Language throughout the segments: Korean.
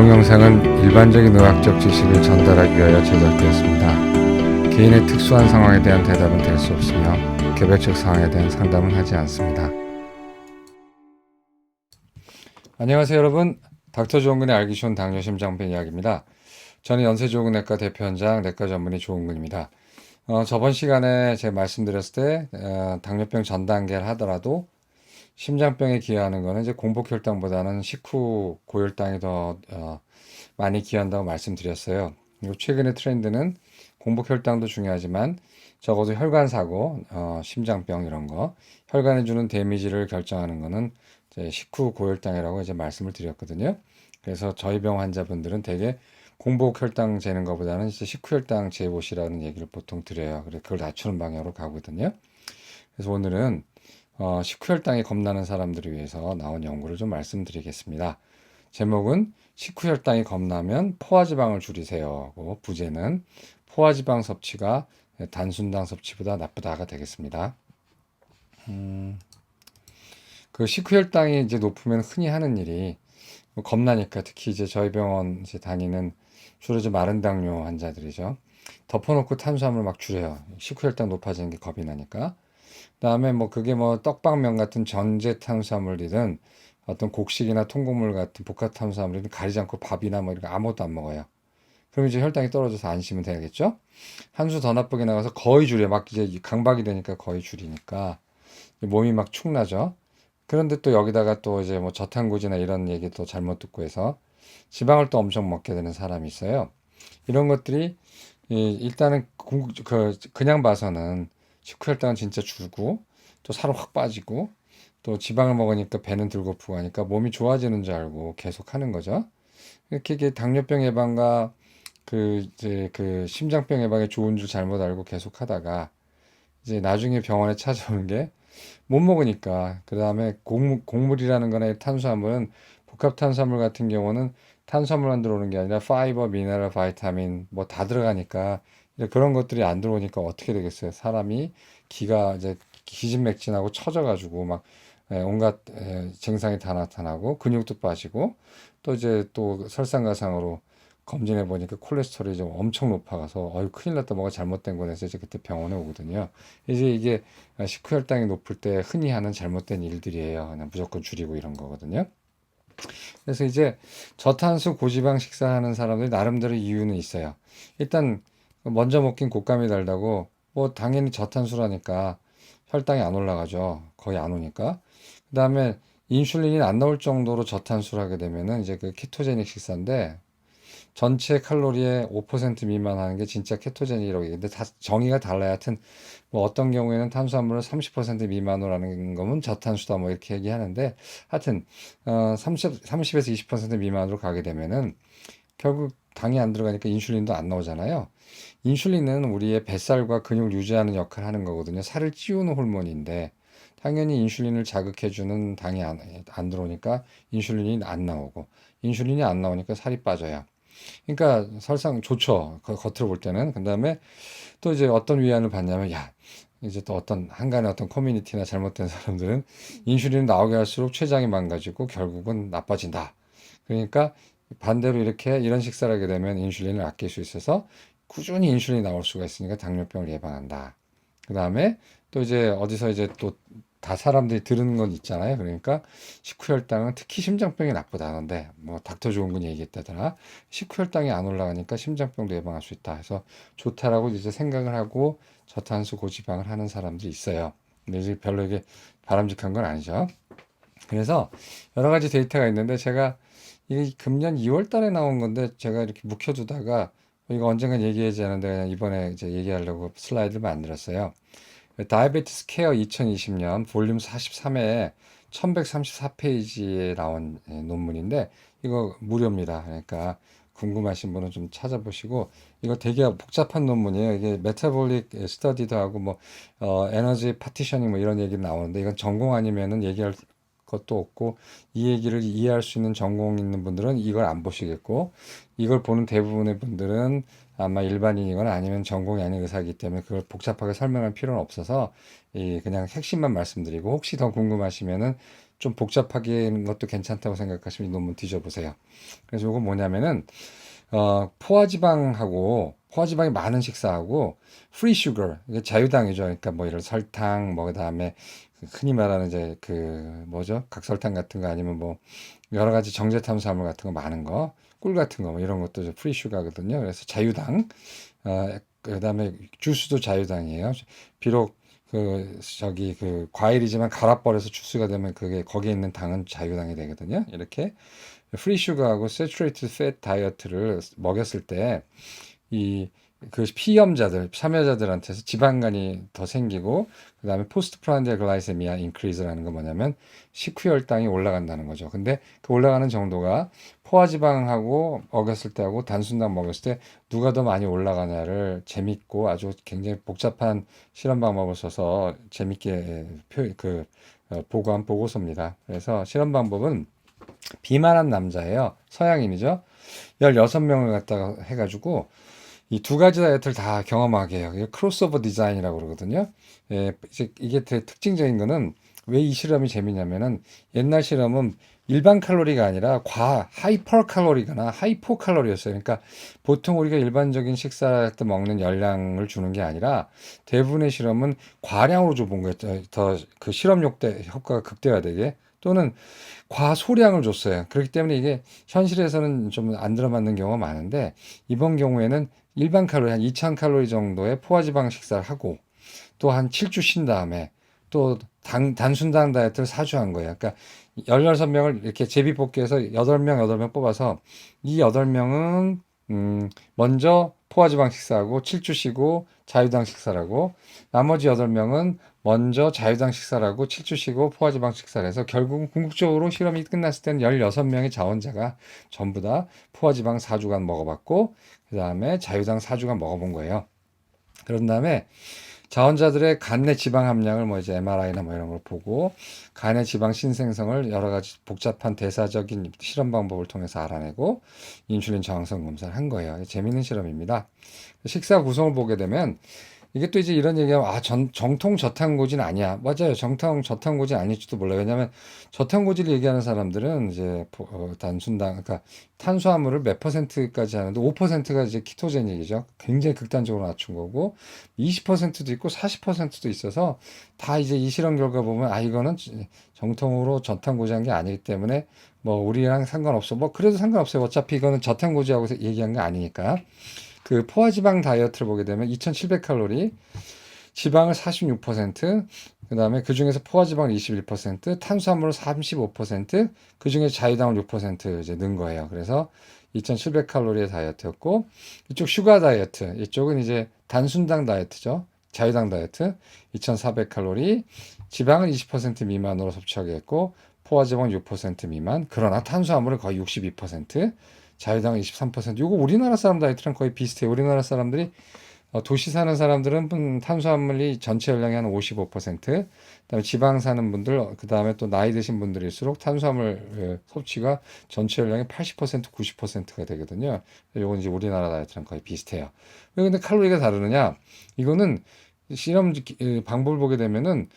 방송 영상은 일반적인 의학적 지식을 전달하기 위하여 제작되었습니다. 개인의 특수한 상황에 대한 대답은 될 수 없으며 개별적 상황에 대한 상담은 하지 않습니다. 안녕하세요 여러분. 닥터 조은근의 알기 쉬운 당뇨 심 장병 이야기입니다. 저는 연세조근내과 대표원장 내과 전문의 조은근입니다. 어, 저번 시간에 제가 말씀드렸을 때 어, 당뇨병 전 단계를 하더라도 심장병에 기여하는 거는 이제 공복혈당보다는 식후 고혈당이 더 어, 많이 기여한다고 말씀드렸어요. 그리고 최근의 트렌드는 공복혈당도 중요하지만 적어도 혈관 사고, 어, 심장병 이런 거, 혈관에 주는 데미지를 결정하는 거는 이제 식후 고혈당이라고 이제 말씀을 드렸거든요. 그래서 저희 병 환자분들은 대개 공복혈당 재는 것보다는 이제 식후혈당 재보시라는 얘기를 보통 드려요. 그래 그걸 낮추는 방향으로 가거든요. 그래서 오늘은 어, 식후혈당이 겁나는 사람들을 위해서 나온 연구를 좀 말씀드리겠습니다. 제목은 식후혈당이 겁나면 포화지방을 줄이세요. 고 부제는 포화지방 섭취가 단순당 섭취보다 나쁘다가 되겠습니다. 음, 그 식후혈당이 이제 높으면 흔히 하는 일이 뭐 겁나니까 특히 이제 저희 병원 이제 다니는 주로 좀 마른 당뇨 환자들이죠. 덮어놓고 탄수화물 막 줄여요. 식후혈당 높아지는 게 겁이 나니까. 그다음에 뭐 그게 뭐 떡방면 같은 전제 탄수화물이든 어떤 곡식이나 통곡물 같은 복합 탄수화물이든 가리지 않고 밥이나 뭐 이런 거 아무것도 안 먹어요. 그럼 이제 혈당이 떨어져서 안심은 돼야겠죠? 한 수 더 나쁘게 나가서 거의 줄여. 막 이제 강박이 되니까 거의 줄이니까 몸이 막 축나죠. 그런데 또 여기다가 또 이제 뭐 저탄고지나 이런 얘기도 잘못 듣고 해서 지방을 또 엄청 먹게 되는 사람이 있어요. 이런 것들이 일단은 그 그냥 봐서는 식후혈 당은 진짜 줄고 또 살은 확 빠지고 또 지방을 먹으니까 배는 들고프고 하니까 몸이 좋아지는 줄 알고 계속 하는 거죠. 이렇게 이게 당뇨병 예방과 그 이제 그 심장병 예방에 좋은 줄 잘못 알고 계속 하다가 이제 나중에 병원에 찾아오는 게 못 먹으니까 그 다음에 곡물이라는 거나 탄수화물은 복합 탄수화물 같은 경우는 탄수화물만 들어오는 게 아니라 파이버, 미네랄, 바이타민 뭐 다 들어가니까 그런 것들이 안 들어오니까 어떻게 되겠어요? 사람이 기가 이제 기진맥진하고 처져가지고 막 예, 온갖 예, 증상이 다 나타나고 근육도 빠지고 또 이제 또 설상가상으로 검진해 보니까 콜레스테롤이 좀 엄청 높아가서 어이 큰일 났다 뭐가 잘못된 거네 해서 이제 그때 병원에 오거든요. 이제 이게 식후혈당이 높을 때 흔히 하는 잘못된 일들이에요. 그냥 무조건 줄이고 이런 거거든요. 그래서 이제 저탄수 고지방 식사하는 사람들이 나름대로 이유는 있어요. 일단 먼저 먹긴 곶감이 달다고 뭐 당연히 저탄수라니까 혈당이 안 올라가죠. 거의 안 오니까. 그 다음에 인슐린이 안 나올 정도로 저탄수를 하게 되면은 이제 그 케토제닉 식사인데 전체 칼로리의 5% 미만 하는 게 진짜 케토제닉이라고 얘기하는데 다 정의가 달라요. 하여튼 뭐 어떤 경우에는 탄수화물을 30% 미만으로 하는 거면 저탄수다 뭐 이렇게 얘기하는데 하여튼 어 30, 30에서 20% 미만으로 가게 되면은 결국 당이 안 들어가니까 인슐린도 안 나오잖아요. 인슐린은 우리의 뱃살과 근육을 유지하는 역할을 하는 거거든요. 살을 찌우는 호르몬인데 당연히 인슐린을 자극해주는 당이 안, 안 들어오니까 인슐린이 안 나오고 인슐린이 안 나오니까 살이 빠져요. 그러니까 설상 좋죠. 겉으로 볼 때는. 그 다음에 또 이제 어떤 위안을 받냐면 야 이제 또 어떤 한간의 어떤 커뮤니티나 잘못된 사람들은 인슐린이 나오게 할수록 췌장이 망가지고 결국은 나빠진다. 그러니까 반대로 이렇게 이런 식사를 하게 되면 인슐린을 아낄 수 있어서 꾸준히 인슐린이 나올 수가 있으니까 당뇨병을 예방한다. 그 다음에 또 이제 어디서 이제 또 다 사람들이 들은 건 있잖아요. 그러니까 식후혈당은 특히 심장병이 나쁘다는데 뭐 닥터 좋은 건 얘기했다더라. 식후혈당이 안 올라가니까 심장병도 예방할 수 있다. 해서 좋다라고 이제 생각을 하고 저탄수 고지방을 하는 사람들이 있어요. 근데 이제 별로 이게 바람직한 건 아니죠. 그래서 여러 가지 데이터가 있는데 제가 이게 금년 2월 달에 나온 건데 제가 이렇게 묵혀두다가 이거 언젠간 얘기하지 않은데 그냥 이번에 이제 얘기하려고 슬라이드를 만들었어요. 다이베티스 케어 2020년 볼륨 43회 1134페이지에 나온 예, 논문인데 이거 무료입니다. 그러니까 궁금하신 분은 좀 찾아보시고 이거 되게 복잡한 논문이에요. 이게 메타볼릭 스터디도 하고 뭐 어, 에너지 파티셔닝 뭐 이런 얘기 나오는데 이건 전공 아니면은 얘기할 것도 없고 이 얘기를 이해할 수 있는 전공 있는 분들은 이걸 안 보시겠고 이걸 보는 대부분의 분들은 아마 일반인이거나 아니면 전공이 아닌 의사이기 때문에 그걸 복잡하게 설명할 필요는 없어서 이 그냥 핵심만 말씀드리고 혹시 더 궁금하시면은 좀 복잡하게 하는 것도 괜찮다고 생각하시면 이 논문 뒤져보세요. 그래서 이거 뭐냐면은 어, 포화지방하고 포화지방이 많은 식사하고 프리 슈거 이게 자유당이죠. 그러니까 뭐 이런 설탕 뭐 그다음에 그 흔히 말하는 이제 그 뭐죠? 각설탕 같은 거 아니면 뭐 여러 가지 정제 탄수화물 같은 거 많은 거, 꿀 같은 거 뭐 이런 것도 이제 프리 슈가거든요. 그래서 자유당. 어, 그다음에 주스도 자유당이에요. 비록 그 저기 그 과일이지만 갈아 버려서 주스가 되면 그게 거기에 있는 당은 자유당이 되거든요. 이렇게 프리 슈가하고 세츄레이티드 팻 다이어트를 먹였을 때 이 그 피염자들, 참여자들한테서 지방간이 더 생기고 그다음에 포스트 프란디아 글라이세미아 인크리즈라는 건 뭐냐면 식후 혈당이 올라간다는 거죠. 근데 그 올라가는 정도가 포화지방하고 먹였을 때하고 단순당 먹였을 때 누가 더 많이 올라가냐를 재밌고 아주 굉장히 복잡한 실험 방법을 써서 재밌게 표, 그 어, 보고한 보고서입니다. 그래서 실험 방법은 비만한 남자예요. 서양인이죠. 16명을 갖다가 해가지고 이 두 가지 다이어트를 다 경험하게 해요. 이게 크로스오버 디자인이라고 그러거든요. 예, 이제 이게 되게 특징적인 거는 왜 이 실험이 재미냐면은 옛날 실험은 일반 칼로리가 아니라 과 하이퍼 칼로리거나 하이포 칼로리였어요. 그러니까 보통 우리가 일반적인 식사할 때 먹는 열량을 주는 게 아니라 대부분의 실험은 과량으로 줘본 거예요. 더그 실험 욕대 효과가 극대화되게 또는 과소량을 줬어요. 그렇기 때문에 이게 현실에서는 좀 안 들어맞는 경우가 많은데 이번 경우에는 일반 칼로리 한 2000 칼로리 정도의 포화지방 식사를 하고 또 한 7주 쉰 다음에 또 당, 단순당 다이어트를 4주 한 거예요. 그러니까 16명을 이렇게 제비 뽑기해서 8명, 8명 뽑아서 이 8명은 음, 먼저 포화지방 식사하고 7주 쉬고 자유당 식사라고 나머지 8명은 먼저 자유당 식사라고 7주 쉬고 포화지방 식사를 해서 결국 궁극적으로 실험이 끝났을 때는 16명의 자원자가 전부 다 포화지방 4주간 먹어봤고 그 다음에 자유당 4주간 먹어본 거예요. 그런 다음에 자원자들의 간내 지방 함량을 뭐 이제 MRI나 뭐 이런 걸 보고 간의 지방 신생성을 여러 가지 복잡한 대사적인 실험 방법을 통해서 알아내고 인슐린 저항성 검사를 한 거예요. 재밌는 실험입니다. 식사 구성을 보게 되면 이게 또 이제 이런 얘기하면 아, 전, 정통 저탄고지는 아니야. 맞아요. 정통 저탄고지 아닐지도 몰라요. 왜냐하면 저탄고지를 얘기하는 사람들은 이제 포- 어, 단순당, 그러니까 탄수화물을 몇 퍼센트까지 하는데 5%가 이제 키토제닉이죠. 굉장히 극단적으로 낮춘 거고 20%도 있고 40%도 있어서 다 이제 이 실험 결과 보면 아 이거는 정통으로 저탄고지한 게 아니기 때문에 뭐 우리랑 상관없어. 뭐 그래도 상관없어요. 어차피 이거는 저탄고지하고 얘기한 게 아니니까. 그 포화지방 다이어트를 보게 되면 2700칼로리, 지방을 46%, 그 다음에 그 중에서 포화지방을 21%, 탄수화물을 35%, 그 중에 자유당을 6% 이제 넣은 거예요. 그래서 2700칼로리의 다이어트였고, 이쪽 슈가 다이어트, 이쪽은 이제 단순당 다이어트죠. 자유당 다이어트, 2400칼로리, 지방은 20% 미만으로 섭취하게 했고, 포화지방 6% 미만, 그러나 탄수화물은 거의 62%, 자유당 23%. 요거 우리나라 사람 다이어트랑 거의 비슷해요. 우리나라 사람들이 어, 도시 사는 사람들은 음, 탄수화물이 전체 열량의 한 55%, 그다음에 지방 사는 분들, 그다음에 또 나이 드신 분들일수록 탄수화물 예, 섭취가 전체 열량의 80%, 90%가 되거든요. 요건 이제 우리나라 다이어트랑 거의 비슷해요. 왜 근데 칼로리가 다르느냐? 이거는 실험 기- 예, 방법을 보게 되면은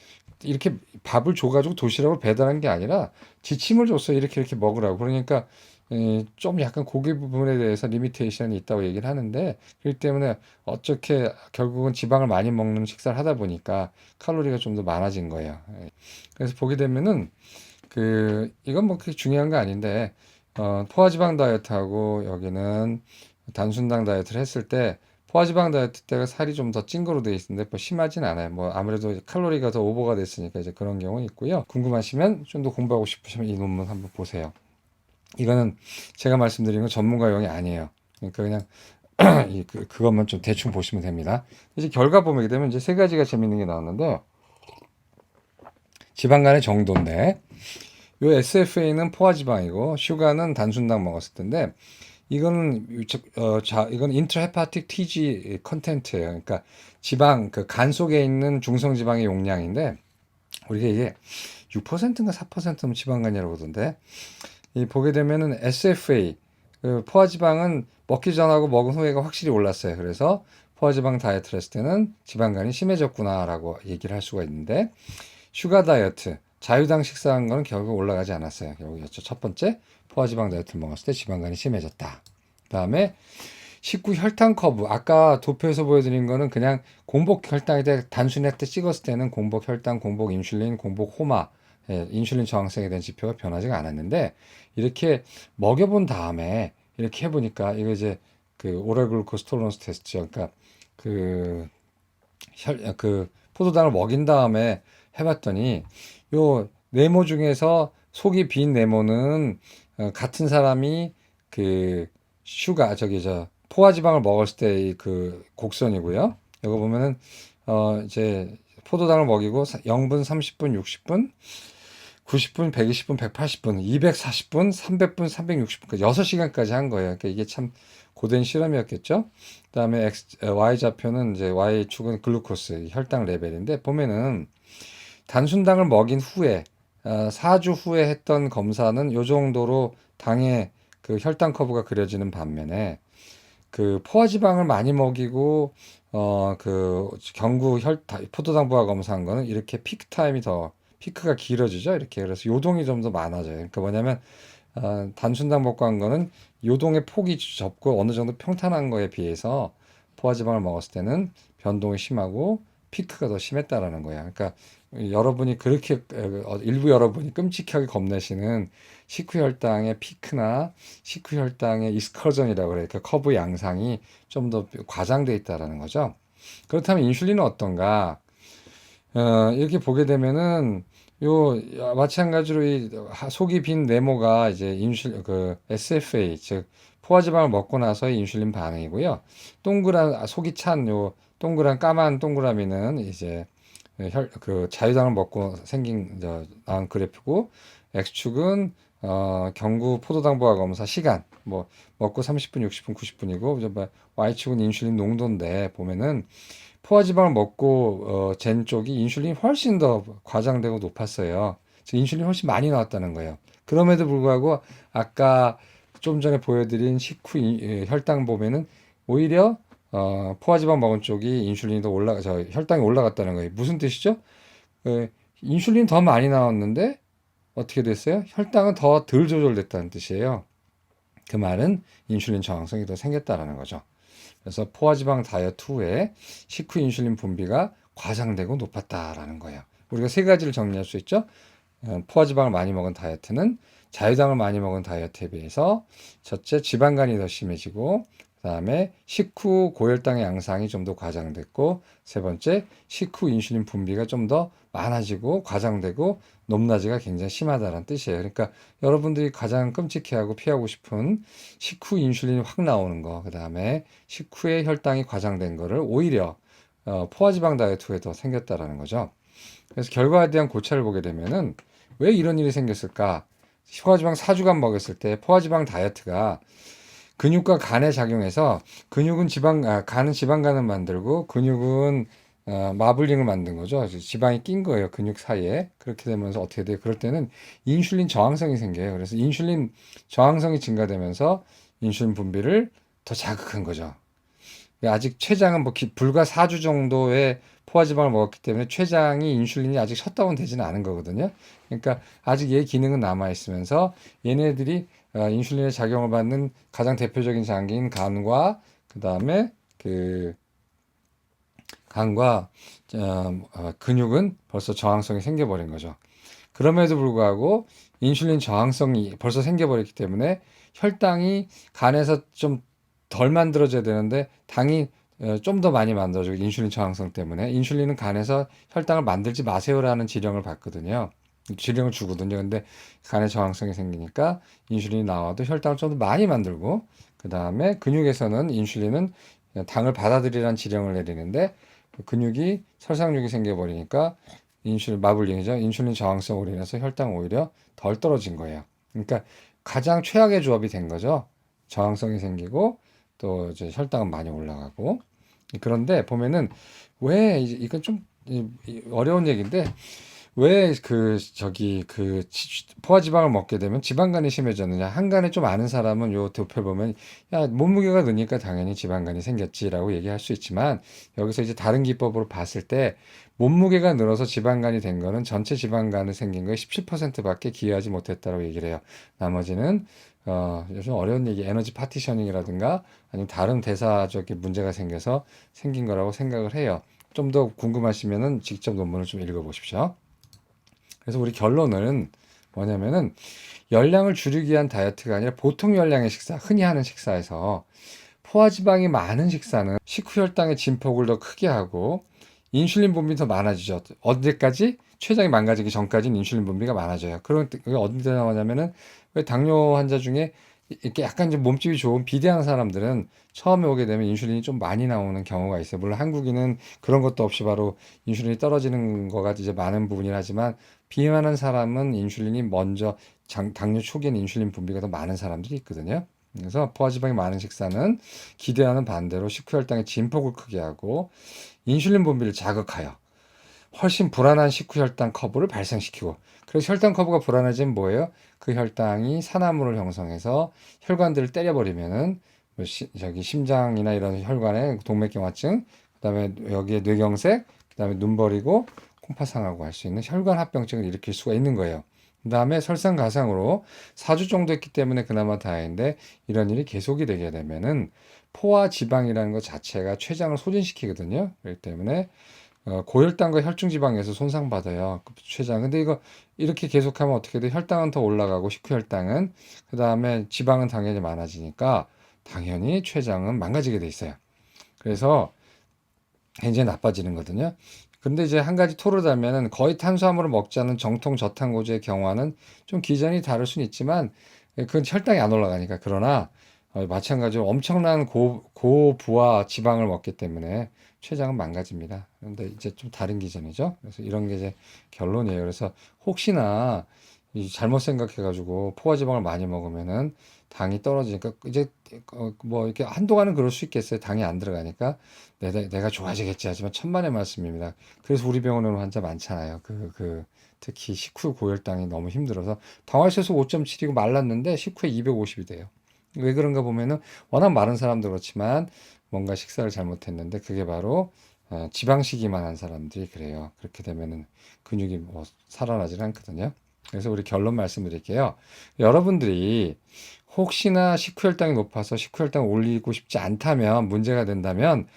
이렇게 밥을 줘가지고 도시락을 배달한 게 아니라 지침을 줬어요. 이렇게 이렇게 먹으라고. 그러니까 에, 좀 약간 고기 부분에 대해서 리미테이션이 있다고 얘기를 하는데 그렇기 때문에 어떻게 결국은 지방을 많이 먹는 식사를 하다 보니까 칼로리가 좀 더 많아진 거예요. 예. 그래서 보게 되면은 그 이건 뭐 그렇게 중요한 거 아닌데 어, 포화지방 다이어트하고 여기는 단순당 다이어트를 했을 때 포화지방 다이어트 때가 살이 좀 더 찐 거로 돼 있는데 뭐 심하진 않아요. 뭐 아무래도 칼로리가 더 오버가 됐으니까 이제 그런 경우는 있고요. 궁금하시면 좀 더 공부하고 싶으시면 이 논문 한번 보세요. 이거는 제가 말씀드린 건 전문가용이 아니에요. 그러니까 그냥 이 그, 그것만 좀 대충 보시면 됩니다. 이제 결과 보게 되면 이제 세 가지가 재밌는 게 나왔는데 지방 간의 정도인데 요 SFA는 포화 지방이고 슈가는 단순당 먹었을 텐데 이거는 유- 어, 자 이건 인트라헤파틱 TG 컨텐트예요. 그러니까 지방 그 간 속에 있는 중성 지방의 용량인데 우리가 이게 6%인가 4%는 지방간이라고 그러던데 이 보게 되면은 SFA 그 포화지방은 먹기 전하고 먹은 후에가 확실히 올랐어요. 그래서 포화지방 다이어트를 했을 때는 지방간이 심해졌구나라고 얘기를 할 수가 있는데 슈가 다이어트, 자유당 식사한 거는 결국 올라가지 않았어요. 결국이었죠. 첫 번째 포화지방 다이어트를 먹었을 때 지방간이 심해졌다. 그다음에 식후 혈당 커브 아까 도표에서 보여드린 거는 그냥 공복 혈당에 대해 단순히 때 찍었을 때는 공복 혈당, 공복 인슐린, 공복 호마 예, 인슐린 저항성에 대한 지표가 변하지가 않았는데 이렇게 먹여본 다음에 이렇게 해보니까 이거 이제 그 톨런스 테스트죠. 그러니까 그, 혈, 그 포도당을 먹인 다음에 해봤더니 요 네모 중에서 속이 빈 네모는 어, 같은 사람이 그 슈가 저기 저 포화지방을 먹었을 때의 그 곡선이고요. 여기 보면은 어 이제 포도당을 먹이고 0분, 30분, 60분, 90분, 120분, 180분, 240분, 300분, 360분까지 6시간까지 한 거예요. 그러니까 이게 참 고된 실험이었겠죠. 그다음에 X, Y 좌표는 이제 Y 축은 글루코스 혈당 레벨인데 보면은 단순당을 먹인 후에 어, 4주 후에 했던 검사는 요 정도로 당의 그 혈당 커브가 그려지는 반면에 그 포화지방을 많이 먹이고 어 그 경구 혈 포도당 부하 검사한 거는 이렇게 피크 타임이 더 피크가 길어지죠. 이렇게 그래서 요동이 좀 더 많아져요. 그러니까 뭐냐면 어, 단순당 먹고 한 거는 요동의 폭이 적고 어느 정도 평탄한 거에 비해서 포화지방을 먹었을 때는 변동이 심하고 피크가 더 심했다라는 거야. 그러니까 여러분이 그렇게 어, 일부 여러분이 끔찍하게 겁내시는 식후 혈당의 피크나 식후 혈당의 이스커전이라고 그래요. 그 커브 양상이 좀 더 과장돼 있다라는 거죠. 그렇다면 인슐린은 어떤가? 어, 이렇게 보게 되면은 요 마찬가지로 이 속이 빈 네모가 이제 인슐 그 SFA 즉 포화지방을 먹고 나서의 인슐린 반응이고요. 동그란 아, 속이 찬 요 동그란 까만 동그라미는 이제 혈, 그 자유당을 먹고 생긴 저 나온 그래프고 X축은 어, 경구 포도당 부하 검사 시간 뭐 먹고 30분, 60분, 90분이고 Y축은 인슐린 농도인데 보면은 포화지방을 먹고 어, 잰 쪽이 인슐린이 훨씬 더 과장되고 높았어요. 즉 인슐린이 훨씬 많이 나왔다는 거예요. 그럼에도 불구하고 아까 좀 전에 보여드린 식후 인- 예, 혈당 보면은 오히려 어, 포화지방 먹은 쪽이 인슐린이 더 올라가, 저 혈당이 올라갔다는 거예요. 무슨 뜻이죠? 그 인슐린 더 많이 나왔는데 어떻게 됐어요? 혈당은 더 덜 조절됐다는 뜻이에요. 그 말은 인슐린 저항성이 더 생겼다라는 거죠. 그래서 포화지방 다이어트 후에 식후 인슐린 분비가 과장되고 높았다라는 거예요. 우리가 세 가지를 정리할 수 있죠. 어, 포화지방을 많이 먹은 다이어트는 자유당을 많이 먹은 다이어트에 비해서 첫째 지방간이 더 심해지고 그 다음에 식후 고혈당의 양상이 좀 더 과장됐고 세 번째 식후 인슐린 분비가 좀 더 많아지고 과장되고 높낮이가 굉장히 심하다는 뜻이에요. 그러니까 여러분들이 가장 끔찍해하고 피하고 싶은 식후 인슐린이 확 나오는 거, 그 다음에 식후에 혈당이 과장된 거를 오히려 어, 포화지방 다이어트 후에 더 생겼다라는 거죠. 그래서 결과에 대한 고찰을 보게 되면은 왜 이런 일이 생겼을까? 포화지방 4주간 먹였을 때 포화지방 다이어트가 근육과 간에 작용해서 근육은 지방, 아, 간은 지방간을 만들고 근육은 어, 마블링을 만든 거죠. 지방이 낀 거예요. 근육 사이에. 그렇게 되면서 어떻게 돼요? 그럴 때는 인슐린 저항성이 생겨요. 그래서 인슐린 저항성이 증가되면서 인슐린 분비를 더 자극한 거죠. 아직 췌장은 뭐 기- 불과 4주 정도의 포화지방을 먹었기 때문에 췌장이 인슐린이 아직 셧다운 되지는 않은 거거든요. 그러니까 아직 얘 기능은 남아 있으면서 얘네들이 어, 인슐린의 작용을 받는 가장 대표적인 장기인 간과 그다음에 그 간과 어, 어, 근육은 벌써 저항성이 생겨버린 거죠. 그럼에도 불구하고 인슐린 저항성이 벌써 생겨버렸기 때문에 혈당이 간에서 좀 덜 만들어져야 되는데 당이 어, 좀 더 많이 만들어지고 인슐린 저항성 때문에 인슐린은 간에서 혈당을 만들지 마세요라는 지령을 받거든요. 지령을 주거든요. 근데 간에 저항성이 생기니까 인슐린이 나와도 혈당을 좀 더 많이 만들고 그 다음에 근육에서는 인슐린은 당을 받아들이라는 지령을 내리는데 그 근육이 설상육이 생겨버리니까 인슐린 마블링이죠. 인슐린 저항성으로 인해서 혈당 오히려 덜 떨어진 거예요. 그러니까 가장 최악의 조합이 된 거죠. 저항성이 생기고 또 이제 혈당은 많이 올라가고 그런데 보면은 왜 이건 좀 어려운 얘기인데 왜 그 저기 그 지- 포화지방을 먹게 되면 지방간이 심해졌느냐? 한간에 좀 아는 사람은 요 도표 보면 야 몸무게가 느니까 당연히 지방간이 생겼지라고 얘기할 수 있지만 여기서 이제 다른 기법으로 봤을 때 몸무게가 늘어서 지방간이 된 거는 전체 지방간이 생긴 거의 17%밖에 기여하지 못했다고 얘기를 해요. 나머지는 어, 요즘 어려운 얘기 에너지 파티셔닝이라든가 아니면 다른 대사적인 문제가 생겨서 생긴 거라고 생각을 해요. 좀 더 궁금하시면은 직접 논문을 좀 읽어보십시오. 그래서 우리 결론은 뭐냐면은 열량을 줄이기 위한 다이어트가 아니라 보통 열량의 식사, 흔히 하는 식사에서 포화지방이 많은 식사는 식후 혈당의 진폭을 더 크게 하고 인슐린 분비가 더 많아지죠. 어디까지? 췌장이 망가지기 전까지는 인슐린 분비가 많아져요. 그런 그게 어디 나오냐면은 왜 당뇨 환자 중에 이렇게 약간 좀 몸집이 좋은 비대한 사람들은 처음에 오게 되면 인슐린이 좀 많이 나오는 경우가 있어요. 물론 한국인은 그런 것도 없이 바로 인슐린이 떨어지는 거가 이제 많은 부분이긴 하지만 비만한 사람은 인슐린이 먼저 장- 당뇨 초기에는 인슐린 분비가 더 많은 사람들이 있거든요. 그래서 포화지방이 많은 식사는 기대하는 반대로 식후 혈당의 진폭을 크게 하고 인슐린 분비를 자극하여 훨씬 불안한 식후 혈당 커브를 발생시키고 그래서 혈당 커브가 불안해지면 뭐예요? 그 혈당이 산화물을 형성해서 혈관들을 때려버리면은 뭐 시- 저기 심장이나 이런 혈관에 동맥경화증, 그다음에 여기에 뇌경색, 그다음에 눈 버리고 콩팥상하고 할 수 있는 혈관 합병증을 일으킬 수가 있는 거예요. 그다음에 설상가상으로 4주 정도 했기 때문에 그나마 다행인데 이런 일이 계속이 되게 되면은 포화 지방이라는 것 자체가 췌장을 소진시키거든요. 그렇기 때문에 어, 고혈당과 혈중 지방에서 손상받아요. 그 췌장. 근데 이거 이렇게 계속하면 어떻게 돼? 혈당은 더 올라가고 식후 혈당은 그다음에 지방은 당연히 많아지니까 당연히 췌장은 망가지게 돼 있어요. 그래서 굉장히 나빠지는 거거든요. 근데 이제 한 가지 토를 달면은 거의 탄수화물을 먹지 않은 정통 저탄고지의 경우와는 좀 기전이 다를 수는 있지만 그건 혈당이 안 올라가니까 그러나 어, 마찬가지로 엄청난 고, 고부하 지방을 먹기 때문에 췌장은 망가집니다. 그런데 이제 좀 다른 기전이죠. 그래서 이런 게 이제 결론이에요. 그래서 혹시나 이 잘못 생각해가지고 포화지방을 많이 먹으면은 당이 떨어지니까 이제 어, 뭐 이렇게 한동안은 그럴 수 있겠어요. 당이 안 들어가니까 내가, 내가 좋아지겠지 하지만 천만의 말씀입니다. 그래서 우리 병원에는 환자 많잖아요. 그, 그, 특히 식후 고혈당이 너무 힘들어서 당화혈색소 5.7이고 말랐는데 식후에 250이 돼요. 왜 그런가 보면은 워낙 마른 사람도 그렇지만 뭔가 식사를 잘못했는데 그게 바로 어, 지방식이만 한 사람들이 그래요. 그렇게 되면은 근육이 뭐 살아나질 않거든요. 그래서 우리 결론 말씀드릴게요. 여러분들이 혹시나 식후혈당이 높아서 식후혈당을 올리고 싶지 않다면 문제가 된다면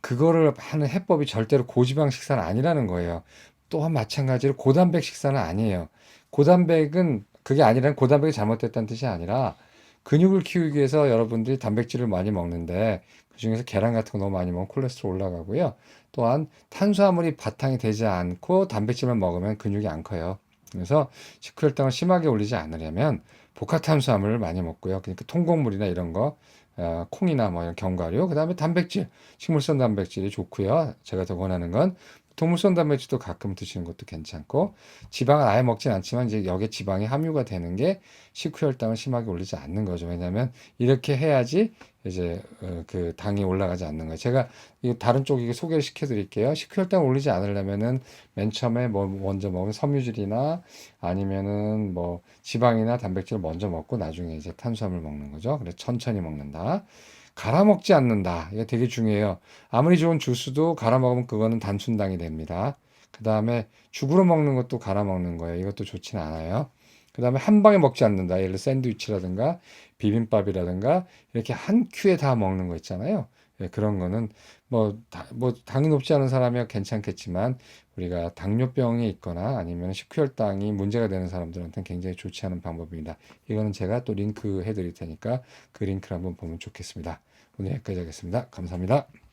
그거를 하는 해법이 절대로 고지방 식사는 아니라는 거예요. 또한 마찬가지로 고단백 식사는 아니에요. 고단백은 그게 아니라 고단백이 잘못됐다는 뜻이 아니라 근육을 키우기 위해서 여러분들이 단백질을 많이 먹는데 그중에서 계란 같은 거 너무 많이 먹으면 콜레스테롤 올라가고요. 또한 탄수화물이 바탕이 되지 않고 단백질만 먹으면 근육이 안 커요. 그래서 식후혈당을 심하게 올리지 않으려면 복합탄수화물을 많이 먹고요. 그러니까 통곡물이나 이런 거, 어, 콩이나 뭐 이런 견과류, 그 다음에 단백질, 식물성 단백질이 좋고요. 제가 더 원하는 건 동물성 단백질도 가끔 드시는 것도 괜찮고 지방을 아예 먹진 않지만 이제 여기에 지방이 함유가 되는 게 식후혈당을 심하게 올리지 않는 거죠. 왜냐하면 이렇게 해야지 이제 어, 그 당이 올라가지 않는 거예요. 제가 이 다른 쪽에 소개를 시켜드릴게요. 식후혈당 올리지 않으려면은 맨 처음에 뭐 먼저 먹은 섬유질이나 아니면은 뭐 지방이나 단백질을 먼저 먹고 나중에 이제 탄수화물 먹는 거죠. 그래서 천천히 먹는다. 갈아 먹지 않는다. 이게 되게 중요해요. 아무리 좋은 주스도 갈아 먹으면 그거는 단순당이 됩니다. 그 다음에 죽으로 먹는 것도 갈아 먹는 거예요. 이것도 좋지는 않아요. 그 다음에 한 방에 먹지 않는다. 예를 들어 샌드위치라든가 비빔밥이라든가 이렇게 한 큐에 다 먹는 거 있잖아요. 예, 그런 거는 뭐, 다, 뭐 당이 높지 않은 사람이야 괜찮겠지만 우리가 당뇨병이 있거나 아니면 식후혈당이 문제가 되는 사람들한테는 굉장히 좋지 않은 방법입니다. 이거는 제가 또 링크 해드릴 테니까 그 링크를 한번 보면 좋겠습니다. 오늘 여기까지 하겠습니다. 감사합니다.